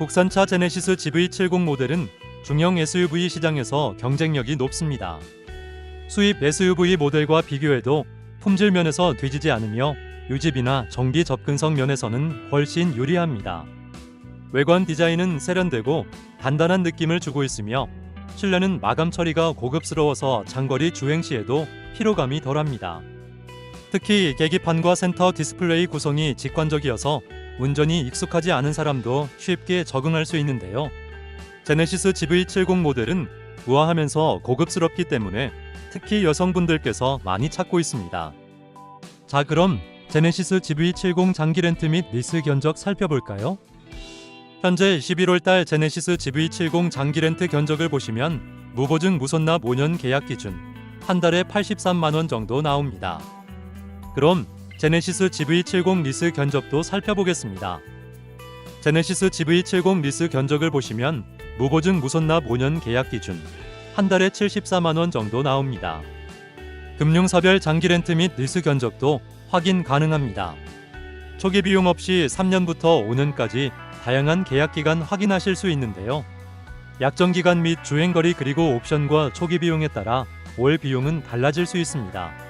국산차 제네시스 GV70 모델은 중형 SUV 시장에서 경쟁력이 높습니다. 수입 SUV 모델과 비교해도 품질 면에서 뒤지지 않으며 유지비나 전기 접근성 면에서는 훨씬 유리합니다. 외관 디자인은 세련되고 단단한 느낌을 주고 있으며 실내는 마감 처리가 고급스러워서 장거리 주행 시에도 피로감이 덜합니다. 특히 계기판과 센터 디스플레이 구성이 직관적이어서 운전이 익숙하지 않은 사람도 쉽게 적응할 수 있는데요. 제네시스 GV70 모델은 우아하면서 고급스럽기 때문에 특히 여성분들께서 많이 찾고 있습니다. 자, 그럼 제네시스 GV70 장기 렌트 및 리스 견적 살펴볼까요? 현재 11월 달 제네시스 GV70 장기 렌트 견적을 보시면 무보증 무손납 5년 계약 기준 한 달에 83만 원 정도 나옵니다. 그럼 제네시스 GV70 리스 견적도 살펴보겠습니다. 제네시스 GV70 리스 견적을 보시면 무보증 무손납 5년 계약 기준 한 달에 74만 원 정도 나옵니다. 금융사별 장기 렌트 및 리스 견적도 확인 가능합니다. 초기 비용 없이 3년부터 5년까지 다양한 계약 기간 확인하실 수 있는데요. 약정 기간 및 주행 거리 그리고 옵션과 초기 비용에 따라 월 비용은 달라질 수 있습니다.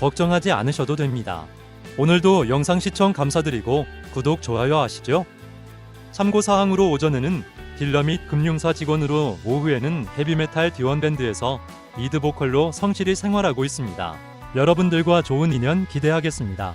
걱정하지 않으셔도 됩니다. 오늘도 영상 시청 감사드리고 구독, 좋아요 하시죠. 참고 사항으로 오전에는 딜러 및 금융사 직원으로 오후에는 헤비메탈 디원 밴드에서 리드 보컬로 성실히 생활하고 있습니다. 여러분들과 좋은 인연 기대하겠습니다.